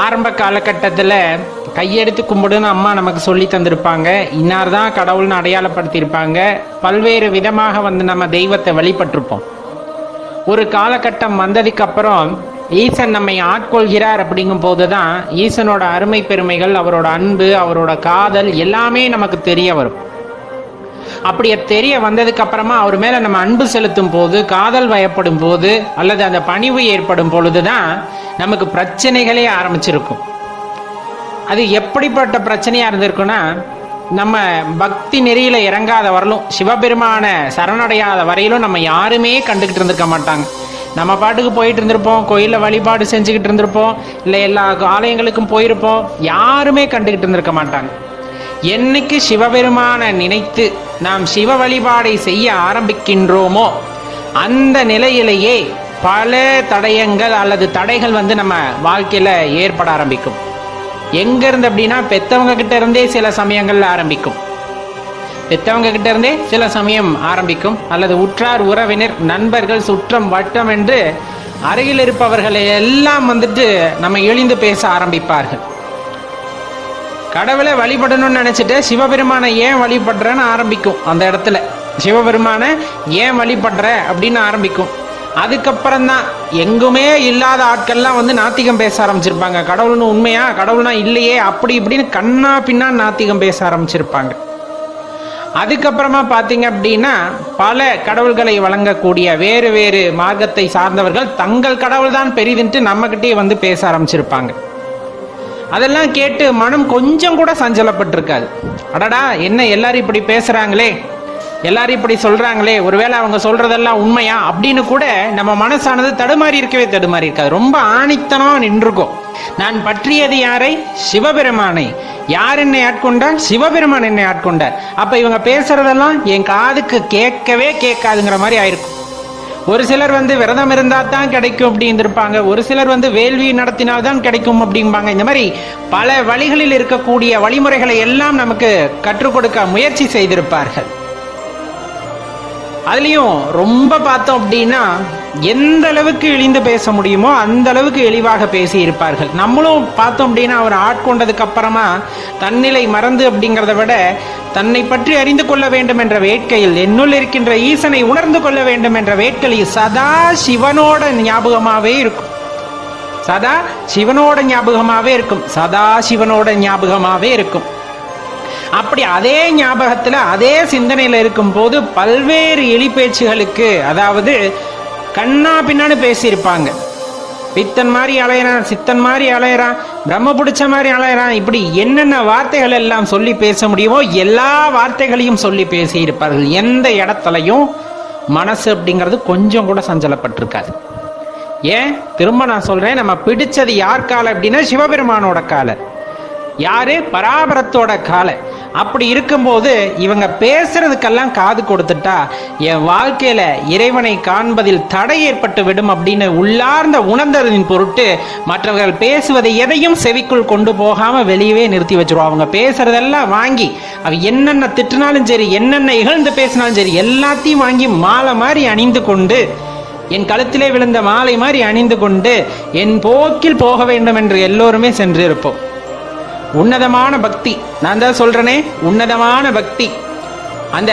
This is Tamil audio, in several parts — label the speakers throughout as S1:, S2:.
S1: ஆரம்ப காலகட்டத்தில் கையெடுத்து கும்பிடுன்னு அம்மா நமக்கு சொல்லி தந்திருப்பாங்க. இன்னார் தான் கடவுள்னு அடையாளப்படுத்தியிருப்பாங்க. பல்வேறு விதமாக வந்து நம்ம தெய்வத்தை வழிபட்டிருப்போம். ஒரு காலகட்டம் வந்ததுக்கு அப்புறம் ஈசன் நம்மை ஆட்கொள்கிறார் அப்படிங்கும் போது தான் ஈசனோட அருமை பெருமைகள் அவரோட அன்பு அவரோட காதல் எல்லாமே நமக்கு தெரிய வரும். அப்படி தெரிய வந்ததுக்கு அப்புறமா அவர் மேல நம்ம அன்பு செலுத்தும் போது காதல் வயப்படும் போது அல்லது அந்த பணிவு ஏற்படும் பொழுதுதான் நமக்கு பிரச்சனைகளே ஆரம்பிச்சிருக்கும். அது எப்படிப்பட்ட பிரச்சனையா இருந்திருக்குன்னா நம்ம பக்தி நெறியில இறங்காத வரலும் சிவபெருமான சரணடையாத வரையிலும் நம்ம யாருமே கண்டுகிட்டு இருந்திருக்க மாட்டாங்க. நம்ம பாட்டுக்கு போயிட்டு இருந்திருப்போம் கோயிலில் வழிபாடு செஞ்சுக்கிட்டு இருந்திருப்போம் இல்லை எல்லா ஆலயங்களுக்கும் போயிருப்போம் யாருமே கண்டுகிட்டு இருந்திருக்க மாட்டாங்க. என்னைக்கு சிவபெருமான நினைத்து நாம் சிவ வழிபாடை செய்ய ஆரம்பிக்கின்றோமோ அந்த நிலையிலேயே பல தடயங்கள் அல்லது தடைகள் வந்து நம்ம வாழ்க்கையில் ஏற்பட ஆரம்பிக்கும். எங்கேருந்து அப்படின்னா பெத்தவங்க கிட்ட இருந்தே சில சமயங்கள்ல ஆரம்பிக்கும். பெத்தவங்க கிட்ட இருந்தே சில சமயம் ஆரம்பிக்கும். அல்லது உற்றார் உறவினர் நண்பர்கள் சுற்றம் வட்டம் என்று அருகில் இருப்பவர்களை எல்லாம் வந்துட்டு நம்ம எழுந்து பேச ஆரம்பிப்பார்கள். கடவுளை வழிபடணும்னு நினைச்சிட்டு சிவபெருமானை ஏன் வழிபடுறேன்னு ஆரம்பிக்கும் அந்த இடத்துல. சிவபெருமானை ஏன் வழிபடுற அப்படின்னு ஆரம்பிக்கும். அதுக்கப்புறம் தான் எங்குமே இல்லாத ஆட்கள்லாம் வந்து நாத்திகம் பேச ஆரம்பிச்சிருப்பாங்க. கடவுள்னு உண்மையா? கடவுள்னா இல்லையே அப்படி இப்படின்னு கண்ணா பின்னா நாத்திகம் பேச ஆரம்பிச்சிருப்பாங்க. அதுக்கப்புறமா பார்த்தீங்க அப்படின்னா பல கடவுள்களை வழங்கக்கூடிய வேறு வேறு மார்க்கத்தை சார்ந்தவர்கள் தங்கள் கடவுள் தான் பெரிதுன்ட்டு நம்மக்கிட்டே வந்து பேச ஆரம்பிச்சிருப்பாங்க. அதெல்லாம் கேட்டு மனம் கொஞ்சம் கூட சஞ்சலப்பட்டிருக்காது. அடடா என்ன எல்லாரும் இப்படி பேசுகிறாங்களே எல்லாரும் இப்படி சொல்கிறாங்களே ஒருவேளை அவங்க சொல்கிறதெல்லாம் உண்மையா? அப்படின்னு கூட நம்ம மனசானது தடுமாறி இருக்கவே தடுமாறி இருக்காது. ரொம்ப ஆணித்தனமாக நின்றுருக்கும். நான் பற்றியது யாரை? சிவபெருமானை. யார் என்னை ஆட்கொண்டார்? சிவபெருமான் என்னை ஆட்கொண்டார். அப்போ இவங்க பேசுறதெல்லாம் என் காதுக்கு கேட்கவே கேட்காதுங்கிற மாதிரி ஆயிருக்கும். ஒரு சிலர் வந்து விரதம் இருந்தா தான் கிடைக்கும் அப்படின்னு இருப்பாங்க ஒரு சிலர் வந்து வேள்வி நடத்தினால் தான் கிடைக்கும் அப்படிம்பாங்க. இந்த மாதிரி பல வழிகளில் இருக்கக்கூடிய வழிமுறைகளை எல்லாம் நமக்கு கற்றுக் கொடுக்க முயற்சி செய்திருப்பார்கள். அதுலயும் ரொம்ப பார்த்தோம் அப்படின்னா எந்த அளவுக்கு இழிந்து பேச முடியுமோ அந்த அளவுக்கு எளிவாக பேசி இருப்பார்கள் நம்மளும் பார்த்தோம் அப்படின்னா அவர் ஆட்கொண்டதுக்கு அப்புறமா தன்னிலை மறந்து அப்படிங்கிறத விட தன்னை பற்றி அறிந்து கொள்ள வேண்டும் என்ற வேட்கையில் என்னுள் இருக்கின்ற ஈசனை உணர்ந்து கொள்ள வேண்டும் என்ற வேட்கையில் சதா சிவனோட ஞாபகமாவே இருக்கும். சதா சிவனோட ஞாபகமாவே இருக்கும். சதா சிவனோட ஞாபகமாவே இருக்கும். அப்படி அதே ஞாபகத்துல அதே சிந்தனையில இருக்கும்போது பல்வேறு எலி பேச்சுகளுக்கு அதாவது கண்ணா பின்னான்னு பேசியிருப்பாங்க. பித்தன் மாதிரி அலையிறான் சித்தன் மாதிரி அலையிறான் பிரம்ம பிடிச்ச மாதிரி அலையிறான் இப்படி என்னென்ன வார்த்தைகள் எல்லாம் சொல்லி பேச முடியுமோ எல்லா வார்த்தைகளையும் சொல்லி பேசியிருப்பார்கள். எந்த இடத்துலையும் மனசு அப்படிங்கிறது கொஞ்சம் கூட சஞ்சலப்பட்டிருக்காது. ஏன்? திரும்ப நான் சொல்றேன் நம்ம பிடிச்சது யார் காலை அப்படின்னா சிவபெருமானோட காலை. யாரு? பராபரத்தோட காலை. அப்படி இருக்கும்போது இவங்க பேசுறதுக்கெல்லாம் காது கொடுத்துட்டா என் வாழ்க்கையில இறைவனை காண்பதில் தடை ஏற்பட்டு விடும் அப்படின்னு உள்ளார்ந்த உணர்ந்ததின் பொருட்டு மற்றவர்கள் பேசுவதை எதையும் செவிக்குள் கொண்டு போகாம வெளியவே நிறுத்தி வச்சிருவோம். அவங்க பேசுறதெல்லாம் வாங்கி அவ என்னென்ன திட்டினாலும் சரி என்னென்ன இகழ்ந்து பேசினாலும் சரி எல்லாத்தையும் வாங்கி மாலை மாதிரி அணிந்து கொண்டு என் கழுத்திலே விழுந்த மாலை மாதிரி அணிந்து கொண்டு என் போக்கில் போக வேண்டும் என்று எல்லோருமே சென்றிருப்போம். உன்னதமான பக்தி. நான் தான் சொல்றேனே உன்னதமான பக்தி. அந்த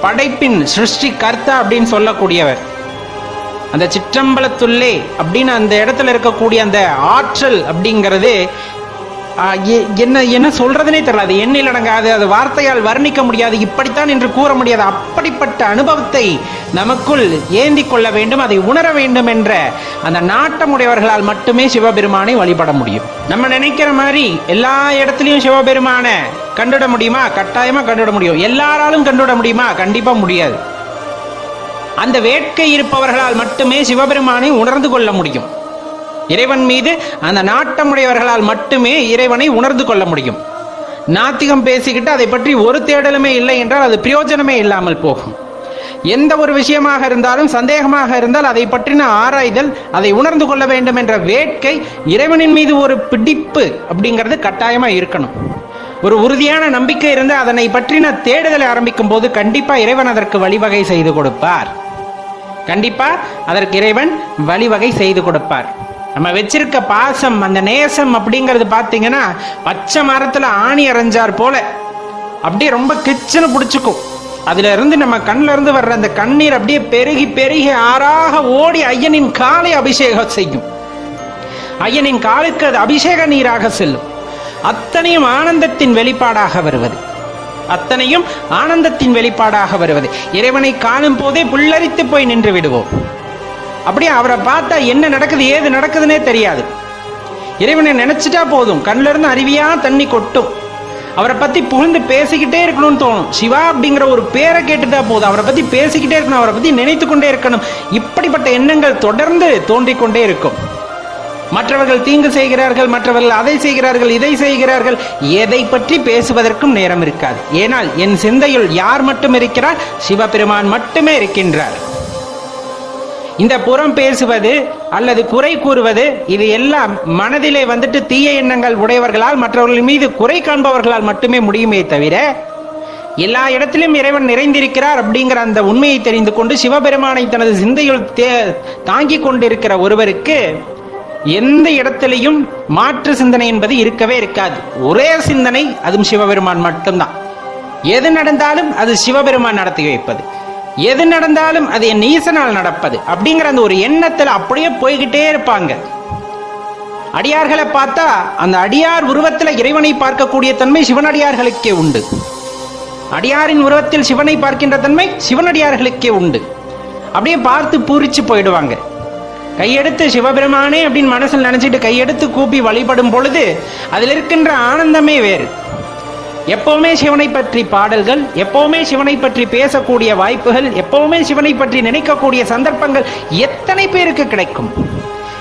S1: படைப்பின் சிருஷ்டி கர்த்தா அப்படின்னு சொல்லக்கூடியவர். அந்த சிற்றம்பலத்துள்ளே அப்படின்னு அந்த இடத்துல இருக்கக்கூடிய அந்த ஆற்றல் அப்படிங்கிறது என்ன என்ன சொல்றதுனே தெரியல. அது எண்ணில் அடங்காது அது வார்த்தையால் வர்ணிக்க முடியாது. இப்படித்தான் என்று கூற முடியாது. அப்படிப்பட்ட அனுபவத்தை நமக்குள் ஏந்தி கொள்ள வேண்டும் அதை உணர வேண்டும் என்ற அந்த நாட்டமுடையவர்களால் மட்டுமே சிவபெருமானை வழிபட முடியும். நம்ம நினைக்கிற மாதிரி எல்லா இடத்துலையும் சிவபெருமானை கண்டுட முடியுமா? கட்டாயமா கண்டுட முடியும். எல்லாராலும் கண்டுட முடியுமா? கண்டிப்பா முடியாது. அந்த வேட்கை இருப்பவர்களால் மட்டுமே சிவபெருமானை உணர்ந்து கொள்ள முடியும். இறைவன் மீது அந்த நாட்டமுடையவர்களால் மட்டுமே இறைவனை உணர்ந்து கொள்ள முடியும். நாத்திகம் பேசிக்கிட்டு அதை பற்றி ஒரு தேடலுமே இல்லை என்றால் அது பிரயோஜனமே இல்லாமல் போகும். எந்த ஒரு விஷயமாக இருந்தாலும் சந்தேகமாக இருந்தால் அதை பற்றின ஆராய்தல் அதை உணர்ந்து கொள்ள வேண்டும் என்ற வேட்கை இறைவனின் மீது ஒரு பிடிப்பு அப்படிங்கிறது கட்டாயமாக இருக்கணும். ஒரு உறுதியான நம்பிக்கை இருந்து அதனை பற்றின தேடுதலை ஆரம்பிக்கும் போது கண்டிப்பாக இறைவன் அதற்கு வழிவகை செய்து கொடுப்பார். கண்டிப்பாக அதற்கு இறைவன் வழிவகை செய்து கொடுப்பார். நம்ம வச்சிருக்க பாசம் அந்த நேசம் அப்படிங்கிறது பார்த்தீங்கன்னா பச்சை மரத்துல ஆணி அரைஞ்சார் போல. அப்படியே ரொம்ப கிச்சனு பிடிச்சிக்கும். அதுல இருந்து நம்ம கண்ணுல இருந்து வர்ற அந்த கண்ணீர் அப்படியே பெருகி பெருகி ஆறாக ஓடி ஐயனின் காலை அபிஷேகம் செய்யும். ஐயனின் காலுக்கு அது அபிஷேக நீராக செல்லும். அத்தனையும் ஆனந்தத்தின் வெளிப்பாடாக வருவது. அத்தனையும் ஆனந்தத்தின் வெளிப்பாடாக வருவது. இறைவனை காணும் போதே புல்லரித்து போய் நின்று விடுவோம். அப்படியே அவரை பார்த்தா என்ன நடக்குது ஏது நடக்குதுன்னே தெரியாது. இறைவனை நினைச்சிட்டா போதும். கண்ணில இருந்து அருவியா தண்ணி கொட்டும். அவரை பத்தி புகழ்ந்து பேசிக்கிட்டே இருக்கணும்னு தோணும். சிவா அப்படிங்கிற ஒரு பேரை கேட்டுட்டா போதும். அவரை பத்தி பேசிக்கிட்டே இருக்கணும். அவரை பத்தி நினைத்து கொண்டே இருக்கணும். இப்படிப்பட்ட எண்ணங்கள் தொடர்ந்து தோன்றிக் கொண்டே இருக்கும். மற்றவர்கள் தீங்கு செய்கிறார்கள் மற்றவர்கள் அதை செய்கிறார்கள் இதை செய்கிறார்கள். எதை பற்றி பேசுவதற்கும் நேரம் இருக்காது. ஏனால் என் சிந்தையில் யார் மட்டும் இருக்கிறார்? சிவபெருமான் மட்டுமே இருக்கின்றார். இந்த புறம் பேசுவது அல்லது குறை கூறுவது இது எல்லாம் மனதிலே வந்துட்டு தீய எண்ணங்கள் உடையவர்களால் மற்றவர்கள் மீது குறை காண்பவர்களால் மட்டுமே முடியுமே தவிர எல்லா இடத்திலும் இறைவன் நிறைந்திருக்கிறார் அப்படிங்கிற அந்த உண்மையை தெரிந்து கொண்டு சிவபெருமானை தனது சிந்தையில் தே- தாங்கிக் கொண்டிருக்கிற ஒருவருக்கு எந்த இடத்திலையும் மாற்று சிந்தனை என்பது இருக்கவே இருக்காது. ஒரே சிந்தனை அதுவும் சிவபெருமான் மட்டும்தான். எது நடந்தாலும் அது சிவபெருமான் நடத்தி வைப்பது. எது நடந்தாலும் அது என் ஈசனால் நடப்பது. அப்படிங்கிற அந்த ஒரு எண்ணத்தில் அப்படியே போய்கிட்டே இருப்பாங்க. அடியார்களை பார்த்தா அந்த அடியார் உருவத்துல இறைவனை பார்க்கக்கூடிய தன்மை சிவனடியார்களுக்கே உண்டு. அடியாரின் உருவத்தில் சிவனை பார்க்கின்ற தன்மை சிவனடியார்களுக்கே உண்டு. அப்படியே பார்த்து பூரிச்சு போயிடுவாங்க. கையெடுத்து சிவபெருமானே அப்படின்னு மனசில் நினைச்சிட்டு கையெடுத்து கூப்பி வழிபடும் பொழுது அதில் இருக்கின்ற ஆனந்தமே வேறு. எப்பவுமே சிவனை பற்றி பாடல்கள் எப்பவுமே சிவனை பற்றி பேசக்கூடிய வாய்ப்புகள் எப்பவுமே சிவனை பற்றி நினைக்கக்கூடிய சந்தர்ப்பங்கள் எத்தனை பேருக்கு கிடைக்கும்?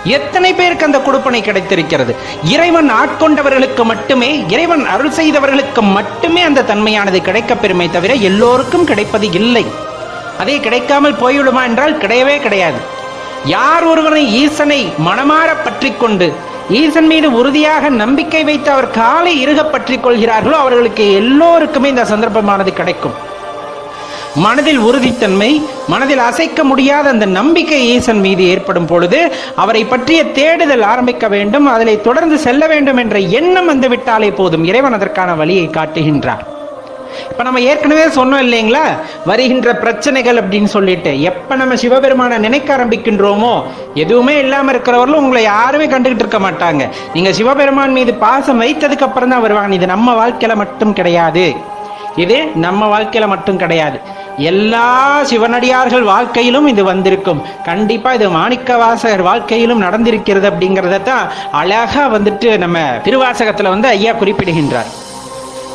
S1: எத்தனை பேருக்கு அந்த கொடுப்பனை கிடைத்திருக்கிறது? இறைவன் ஆட்கொண்டவர்களுக்கு மட்டுமே இறைவன் அருள் செய்தவர்களுக்கு மட்டுமே அந்த தன்மையானது கிடைக்கப் பெருமை தவிர எல்லோருக்கும் கிடைப்பது இல்லை. அதே கிடைக்காமல் போய்விடுமா என்றால் கிடையவே கிடையாது. யார் ஒருவனை ஈசனை மனமாற பற்றி கொண்டு ஈசன் மீது உறுதியாக நம்பிக்கை வைத்து அவர் காலை இறுக பற்றிக் கொள்கிறார்களோ அவர்களுக்கு எல்லோருக்குமே இந்த சந்தர்ப்பமானது கிடைக்கும். மனதில் உறுதித்தன்மை மனதில் அசைக்க முடியாத அந்த நம்பிக்கை ஈசன் மீது ஏற்படும் பொழுது அவரை பற்றிய தேடுதல் ஆரம்பிக்க வேண்டும் அதனை தொடர்ந்து செல்ல வேண்டும் என்ற எண்ணம் வந்து விட்டாலே போதும். இறைவன் அதற்கான வழியை காட்டுகின்றார் இப்ப நம்ம ஏற்கனவே சொன்னோம் இல்லைங்களா? வருகின்ற பிரச்சனைகள் அப்படின்னு சொல்லிட்டு. எப்போ நம்ம சிவபெருமானை நினைக்க ஆரம்பிக்கின்றோமோ எதுவுமே இல்லாமல் இருக்கிறவர்களும் உங்களை யாருமே கண்டுகிட்டு இருக்க மாட்டாங்க. நீங்க சிவபெருமான் மீது பாசம் வைத்ததுக்கு அப்புறம் தான் வருவாங்க. இது நம்ம வாழ்க்கையில மட்டும் கிடையாது. இது நம்ம வாழ்க்கையில மட்டும் கிடையாது. எல்லா சிவனடியார்கள் வாழ்க்கையிலும் இது வந்திருக்கும். கண்டிப்பாக இது மாணிக்க வாசகர் வாழ்க்கையிலும் நடந்திருக்கிறது அப்படிங்கிறத தான் அழகா வந்துட்டு நம்ம திருவாசகத்தில் வந்து ஐயா குறிப்பிடுகின்றார்.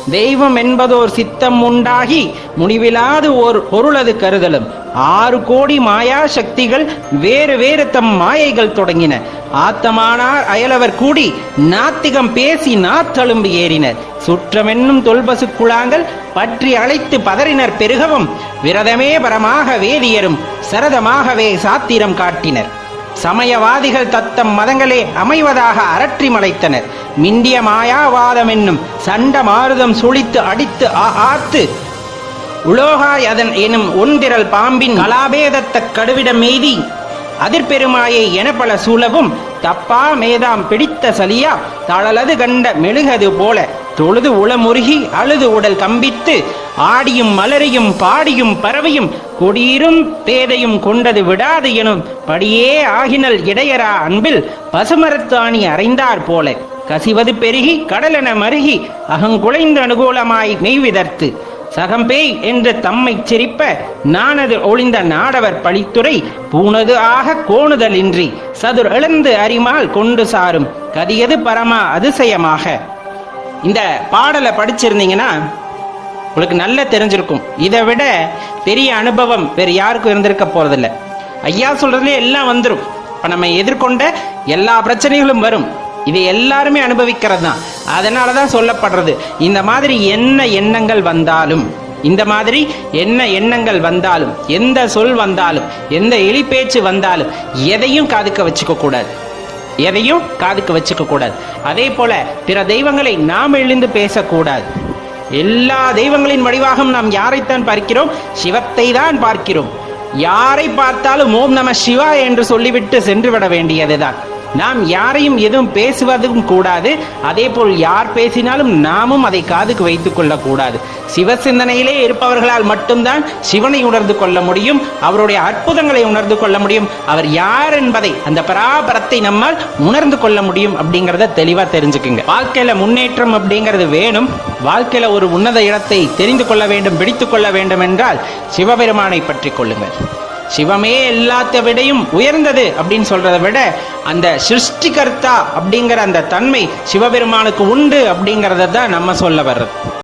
S1: தெய்வம் என்பதோர் சித்தம் உண்டாகி முடிவிலாது ஓர் பொருளது கருதலும். ஆறு கோடி மாயா சக்திகள் வேறு வேறு தம் மாயைகள் தொடங்கின. ஆத்தமானார் அயலவர் கூடி நாத்திகம் பேசி நாத்தழும்பு ஏறினர். சுற்றமென்னும் தொல்பசு குழாங்கள் பற்றி அழைத்து பதறினர் பெருகவும். விரதமே பரமாக வேதியரும் சரதமாகவே சாத்திரம் காட்டினர். சமயவாதிகள் தத்தம் மதங்களே அமைவதாக அரற்றி மலைத்தனர். மிண்டிய மாயாவாதம் என்னும் சண்ட மாருதம் சுழித்து அடித்து ஆ- ஆத்து. உலோகாய் அதன் எனும் ஒன்றிரல் பாம்பின் கலாபேதத்த கடுவிடம் எய்தி அதிர்பெருமாயை என பல சூழவும் தப்பா மேதாம் பிடித்த சலியா. தளலது கண்ட மெழுகது போல தொழுது உளமுருகி அழுது உடல் கம்பித்து ஆடியும் மலரையும் பாடியும் பறவையும் கொடியிரும் பேதையும் கொண்டது விடாது எனும் படியே ஆகினல் இடையரா அன்பில் பசுமரத்தாணி அறைந்தார் போல. கசிவது பெருகி கடலென மருகி அகங்குலைந்து அனுகூலமாய் மெய்விதர்த்து சகம்பேய் என்று தம்மை சிரிப்ப நானது ஒளிந்த நாடவர் பழித்துறை பூனது ஆக கோணுதலின்றி சதுர் எழுந்து அரிமால் கொண்டு சாரும் கதியது பரமா அதிசயமாக. இந்த பாடலை படிச்சிருந்தீங்கன்னா உங்களுக்கு நல்லா தெரிஞ்சிருக்கும். இதை விட பெரிய அனுபவம் வேறு யாருக்கும் இருந்திருக்க போறதில்ல. ஐயா சொல்றதுல எல்லாம் வந்துடும் இப்போ நம்ம எதிர்கொண்ட எல்லா பிரச்சனைகளும் வரும். இது எல்லாருமே அனுபவிக்கிறது தான் அதனால தான் சொல்லப்படுறது. இந்த மாதிரி என்ன எண்ணங்கள் வந்தாலும் இந்த மாதிரி என்ன எண்ணங்கள் வந்தாலும் எந்த சொல் வந்தாலும் எந்த எலி பேச்சு வந்தாலும் எதையும் காதுக்க வச்சுக்க கூடாது. எதையும் காதுக்கு வச்சுக்க கூடாது. அதே போல பிற தெய்வங்களை நாம் எழுந்து பேசக்கூடாது. எல்லா தெய்வங்களின் வடிவாகவும் நாம் யாரைத்தான் பார்க்கிறோம்? சிவத்தை தான் பார்க்கிறோம். யாரை பார்த்தாலும் ஓம் நம சிவா என்று சொல்லிவிட்டு சென்று விட வேண்டியதுதான். நாம் யாரையும் எதுவும் பேசுவதும் கூடாது. அதே போல் யார் பேசினாலும் நாமும் அதை காதுக்கு வைத்துக் கொள்ளக்கூடாது. சிவ சிந்தனையிலே இருப்பவர்களால் மட்டும்தான் சிவனை உணர்ந்து கொள்ள முடியும் அவருடைய அற்புதங்களை உணர்ந்து கொள்ள முடியும். அவர் யார் என்பதை அந்த பராபரத்தை நம்மால் உணர்ந்து கொள்ள முடியும் அப்படிங்கிறத தெளிவா தெரிஞ்சுக்குங்க. வாழ்க்கையில முன்னேற்றம் அப்படிங்கிறது வேணும். வாழ்க்கையில ஒரு உன்னத இடத்தை தெரிந்து கொள்ள வேண்டும் பிடித்துக் கொள்ள வேண்டும் என்றால் சிவபெருமானை பற்றி கொள்ளுங்கள். சிவமே எல்லாத்த விடையும் உயர்ந்தது அப்படின்னு சொல்றதை விட அந்த சிருஷ்டிகர்த்தா அப்படிங்கிற அந்த தன்மை சிவபெருமானுக்கு உண்டு அப்படிங்கிறத தான் நம்ம சொல்ல வர்றது.